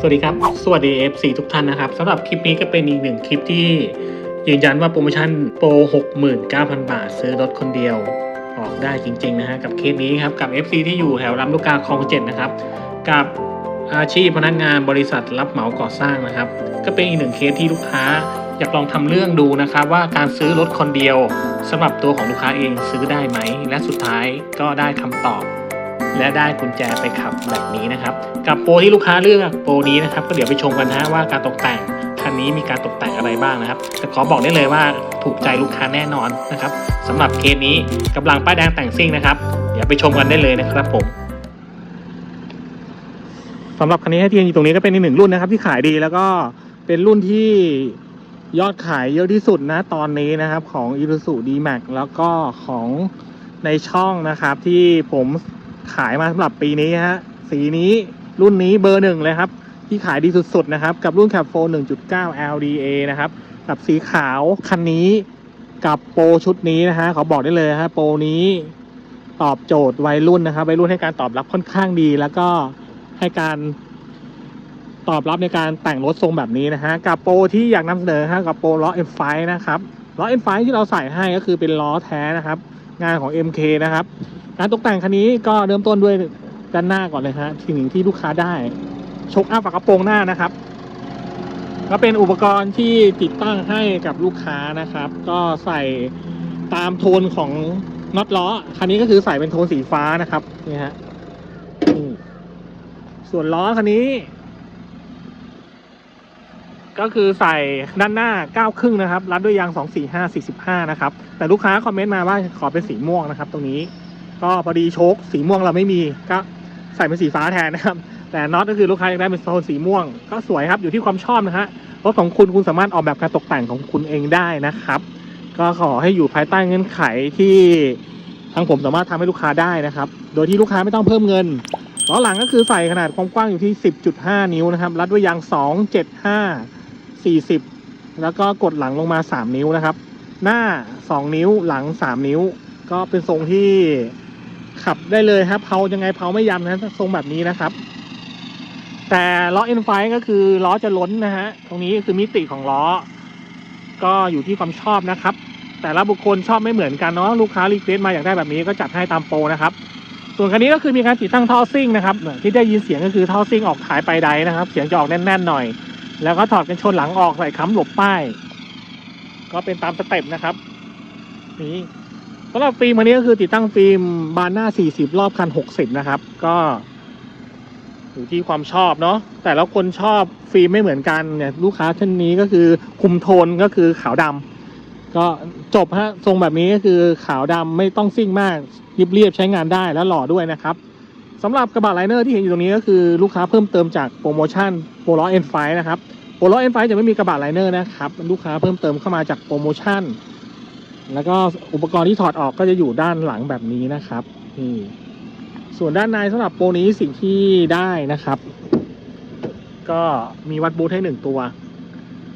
สวัสดีครับ สวัสดี FC ทุกท่านนะครับสำหรับคลิปนี้ก็เป็นอีกหนึ่งคลิปที่ยืนยันว่าโปรโมชั่นโปร 69,000 บาท ซื้อรถคนเดียว ออกได้จริง ๆ นะฮะกับเคสนี้ครับ กับ FC ที่อยู่แถวลำลูกกาคลองเจ็ดนะครับ กับอาชีพพนักงานบริษัทรับเหมาก่อสร้างนะครับ ก็เป็นอีกหนึ่งเคสที่ลูกค้าอยากลองทำเรื่องดูนะครับว่าการซื้อรถคนเดียวสำหรับตัวของลูกค้าเองซื้อได้ไหม และสุดท้ายก็ได้คำตอบ และได้กุญแจไปขับแบบนี้นะครับ กับโปรที่ลูกค้าเลือกโปรนี้นะครับ ก็เดี๋ยวไปชมกันนะว่าการตกแต่งคันนี้มีการตกแต่งอะไรบ้างนะครับ แต่ขอบอกได้เลยว่าถูกใจลูกค้าแน่นอนนะครับสำหรับเคสนี้กำลังป้ายแดงแต่งซิ่งนะครับ เดี๋ยวไปชมกันได้เลยนะครับผมสำหรับคันนี้ให้ทีนอยู่ตรงนี้ก็เป็นอีกหนึ่งรุ่นนะครับ ที่ขายดีแล้วก็เป็นรุ่นที่ยอดขายเยอะที่สุดนะตอนนี้นะครับของ i s u z u D-Max แล้วก็ของในช่องนะครับที่ผม ขายมาสำหรับปีนี้ฮะสีนี้รุ่นนี้เบอร์หนึ่งเลยครับ ที่ขายดีสุดๆนะครับ กับรุ่น Cap 4 1.9 LDA นะครับ กับสีขาวคันนี้กับโปรชุดนี้นะฮะเขอบอกได้เลยฮะโปรนี้ตอบโจทย์วัยรุ่นนะครับวัยรุ่นให้การตอบรับค่อนข้างดี แล้วก็ให้การตอบรับในการแต่งรถทรงแบบนี้นะฮะกับโปรที่อยากนำเสนอฮะกับโปรล้อ M5 นะครับล้อ M5 ที่เราใส่ให้ก็คือเป็นล้อแท้นะครับ งานของ MK นะครับ การตกแต่งคันนี้ก็เริ่มต้นด้วยด้านหน้าก่อนเลยฮะสิ่งที่ลูกค้าได้ชกอัพฝากระโปรงหน้านะครับ ก็เป็นอุปกรณ์ที่ติดตั้งให้กับลูกค้านะครับ ก็ใส่ตามโทนของน็อตล้อคันนี้ก็คือใส่เป็นโทนสีฟ้านะครับนี่ฮะส่วนล้อคันนี้ ก็คือใส่ด้านหน้าเก้าครึ่งนะครับ รัดด้วยยาง245 45นะครับ แต่ลูกค้าคอมเมนต์มาว่าขอเป็นสีม่วงนะครับ ตรงนี้ ก็พอดีโชคสีม่วงเราไม่มีก็ใส่เป็นสีฟ้าแทนนะครับ แต่น็อตก็คือลูกค้าอยากได้เป็นโทนสีม่วง ก็สวยครับอยู่ที่ความชอบนะฮะรถของคุณคุณสามารถออกแบบการตกแต่งของคุณเองได้นะครับ ก็ขอให้อยู่ภายใต้เงื่อนไขที่ทางผมสามารถทำให้ลูกค้าได้นะครับ โดยที่ลูกค้าไม่ต้องเพิ่มเงินล้อหลังก็คือใส่ขนาดความกว้างอยู่ที่ 10.5 นิ้วนะครับ รัดด้วยยาง 275 40 แล้วก็กดหลังลงมา 3 นิ้วนะครับ หน้า 2 นิ้วหลัง 3 นิ้ว ก็เป็นทรงที่ ขับได้เลยครับเผายังไงเผาไม่ยำนะทรงแบบนี้นะครับ แต่ล้อ N5 ก็คือล้อจะล้นนะฮะตรงนี้คือมิติของล้อ ก็อยู่ที่ความชอบนะครับ แต่ละบุคคลชอบไม่เหมือนกันเนาะลูกค้ารีเควสต์มาอยากได้แบบนี้ก็จัดให้ตามโปรนะครับ ส่วนคันนี้ก็คือมีการติดตั้งท่อซิ่งนะครับที่ได้ยินเสียงก็คือท่อซิ่งออกขายไปใดนะครับ เสียงจะออกแน่นๆหน่อย แล้วก็ถอดกันชนหลังออกใส่ค้ำหลบป้าย ก็เป็นตามสเต็ปนะครับ นี่ำหรับฟิล์มอันนี้ก็คือติดตั้งฟิล์มบานหน้า 40 รอบคัน 60 นะครับ ก็อยู่ที่ความชอบเนาะแต่ละคนชอบฟิล์มไม่เหมือนกันเนี่ยลูกค้าท่านนี้ก็คือคุมโทนก็คือขาวดำก็จบฮะทรงแบบนี้ก็คือขาวดำไม่ต้องซิ่งมากเรียบๆใช้งานได้แล้วหล่อด้วยนะครับสำหรับกระบะไลเนอร์ที่เห็นอยู่ตรงนี้ก็คือลูกค้าเพิ่มเติมจากโปรโมชั่นโปรล้อ N5 นไฟนะครับโปรล้อ N5 จะไม่มีกระบะไลเนอร์นะครับลูกค้าเพิ่มเติมเข้ามาจากโปรโมชั่น แล้วก็อุปกรณ์ที่ถอดออกก็จะอยู่ด้านหลังแบบนี้นะครับนี่ส่วนด้านในสำหรับโปรนี้สิ่งที่ได้นะครับ ก็มีวัดบูทให้หนึ่งตัว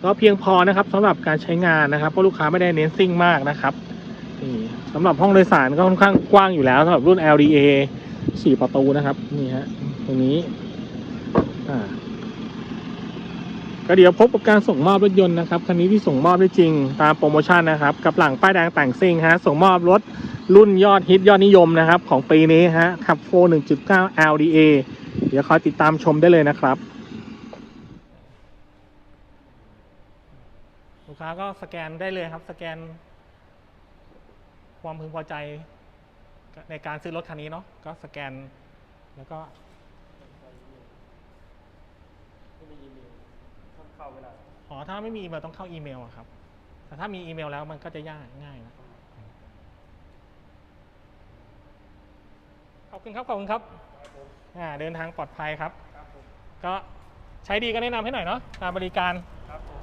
ก็เพียงพอนะครับสำหรับการใช้งานนะครับเพราะลูกค้าไม่ได้เน้นซิ่งมากนะครับนี่สำหรับห้องโดยสารก็ค่อนข้างกว้างอยู่แล้วสำหรับรุ่น LDA 4 ประตูนะครับนี่ฮะตรงนี้อ่า ก็เดี๋ยวพบกับการส่งมอบรถยนต์นะครับคันนี้ที่ส่งมอบได้จริงตามโปรโมชั่นนะครับ กับหลังป้ายแดงแต่งซิ่งฮะส่งมอบรถรุ่นยอดฮิตยอดนิยมนะครับของปีนี้ฮะขับโฟ1.9 LDA เดี๋ยวคอยติดตามชมได้เลยนะครับลูกค้าก็สแกนได้เลยครับ สแกน ความพึงพอใจในการซื้อรถคันนี้เนาะก็สแกนแล้วก็ไม่มีอี เมลต้องเข้าเวลาอ๋อถ้าไม่มีอีเมลต้องเข้าอีเมลอะครับ แต่ถ้ามีอีเมลแล้วมันก็จะยากง่ายนะขอบคุณครับขอบคุณครับครับผมอ่าเดินทางปลอดภัยครับ ครับผมก็ใช้ดีก็แนะนำให้หน่อยเนาะการบริการครับผม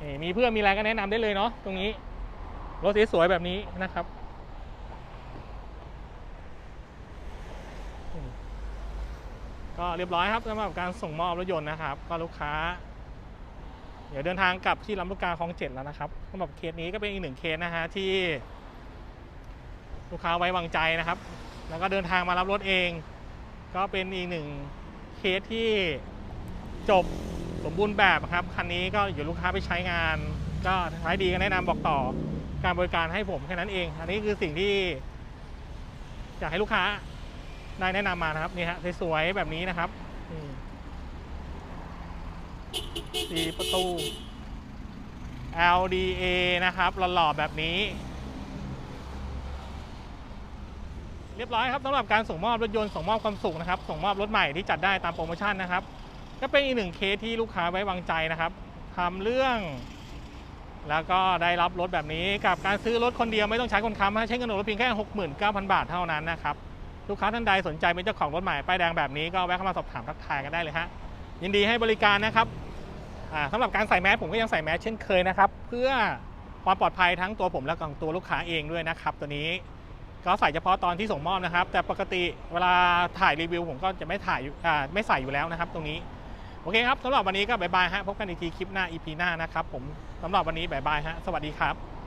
นี่มีเพื่อนมีอะไรก็แนะนำได้เลยเนาะตรงนี้รถสวยๆแบบนี้นะครับอืมก็เรียบร้อยครับสำหรับการส่งมอบรถยนต์นะครับ ก็ลูกค้า เดี๋ยวเดินทางกลับที่ลำลูกกาคลองเจ็ดแล้วนะครับสำหรับเคสนี้ก็เป็นอีกหนึ่งเคสนะฮะที่ลูกค้าไว้วางใจนะครับ แล้วก็เดินทางมารับรถเอง ก็เป็นอีกหนึ่งเคสที่จบสมบูรณ์แบบครับ คันนี้ก็อยู่ลูกค้าไปใช้งาน ก็ใช้ดีก็แนะนำบอกต่อการบริการให้ผมแค่นั้นเอง อันนี้คือสิ่งที่อยากให้ลูกค้าได้แนะนำมานะครับนี่ฮะสวยๆแบบนี้นะครับ สีประตู LDA นะครับหล่อๆแบบนี้ เรียบร้อยครับสำหรับการส่งมอบรถยนต์ส่งมอบความสุขนะครับ ส่งมอบรถใหม่ที่จัดได้ตามโปรโมชั่นนะครับ ก็เป็นอีกหนึ่งเคสที่ลูกค้าไว้วางใจนะครับทำเรื่อง แล้วก็ได้รับรถแบบนี้กับการซื้อรถคนเดียวไม่ต้องใช้คนค้ำใช้เงินรถเพียงแค่ 69,000 บาทเท่านั้นนะครับลูกค้าท่านใดสนใจเป็นเจ้าของรถใหม่ป้ายแดงแบบนี้ก็แวะเข้ามาสอบถามทักทายกันได้เลยฮะยินดีให้บริการนะครับ สำหรับการใส่แมสผมก็ยังใส่แมสเช่นเคยนะครับ เพื่อความปลอดภัยทั้งตัวผมและของตัวลูกค้าเองด้วยนะครับ ตัวนี้ก็ใส่เฉพาะตอนที่ส่งมอบนะครับ แต่ปกติเวลาถ่ายรีวิวผมก็จะไม่ถ่ายอยู่ไม่ใส่อยู่แล้วนะครับ ตรงนี้โอเคครับสำหรับวันนี้ก็บายบายฮะพบกันอีกทีคลิปหน้า EP หน้านะครับผมสำหรับวันนี้บายบายฮะสวัสดีครับ